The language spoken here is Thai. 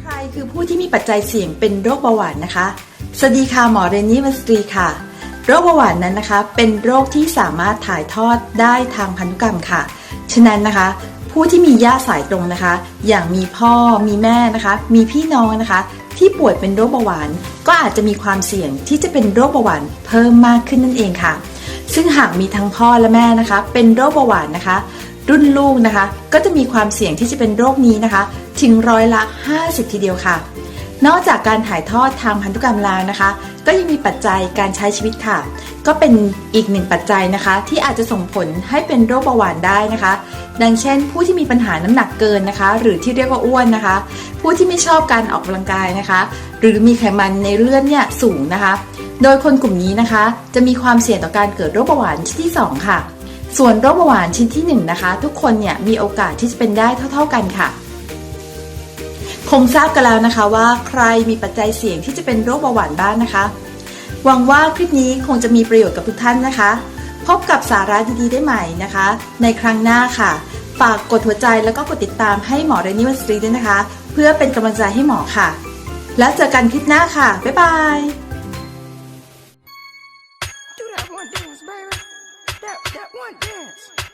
ใครคือผู้ที่มีปัจจัยเสี่ยงเป็นโรคเบาหวานนะคะ สวัสดีค่ะหมอเรนนี่มัสตรีค่ะ โรคเบาหวานนั้นนะคะ เป็นโรคที่สามารถถ่ายทอดได้ทางพันธุกรรมค่ะ ฉะนั้นนะคะ ผู้ที่มีญาติสายตรงนะคะ อย่างมีพ่อมีแม่นะคะ มีพี่น้องนะคะ ที่ป่วยเป็นโรคเบาหวาน ก็อาจจะมีความเสี่ยงที่จะเป็นโรคเบาหวานเพิ่มมากขึ้นนั่นเองค่ะ ซึ่งหากมีทั้งพ่อและแม่นะคะ เป็นโรคเบาหวานนะคะ รุ่นลูกนะคะ ก็จะมีความเสี่ยงที่จะเป็นโรคนี้นะคะ ถึงร้อยละ 50 ทีเดียวค่ะ นอกจากการถ่ายทอดทางพันธุกรรมแล้วนะคะ ก็ยังมีปัจจัยการใช้ชีวิตค่ะ ก็เป็นอีกหนึ่งปัจจัยนะคะ ที่อาจจะส่งผลให้เป็นโรคเบาหวานได้นะคะ ดังเช่น ผู้ที่มีปัญหาน้ำหนักเกินนะคะ หรือที่เรียกว่าอ้วนนะคะ ผู้ที่ไม่ชอบการออกกำลังกายนะคะ หรือมีไขมันในเลือดเนี่ยสูงนะคะ โดยคนกลุ่มนี้นะคะ จะมีความเสี่ยงต่อการเกิดโรคเบาหวานที่ 2 ค่ะ ส่วนโรคเบาหวานชนิดที่1นนะคะ ทุกคนเนี่ยมีโอกาสที่จะเป็นได้เท่า ๆกันค่ะ คงทราบกันแล้วนะคะว่าใครมีปัจจัยเสี่ยงที่จะเป็นโรคเบาหวานบ้างนะคะ หวังว่าคลิปนี้คงจะมีประโยชน์กับทุกท่านนะคะ พบกับสาระดีๆได้ใหม่นะคะ ในครั้งหน้าค่ะ ฝากกดหัวใจแล้วก็กดติดตามให้หมอเรนนี่วันสตรีด้วยนะคะ เพื่อเป็นกำลังใจให้หมอค่ะ แล้วเจอกันคลิปหน้าค่ะบ๊ายบาย Do that one dance, baby. That that one dance.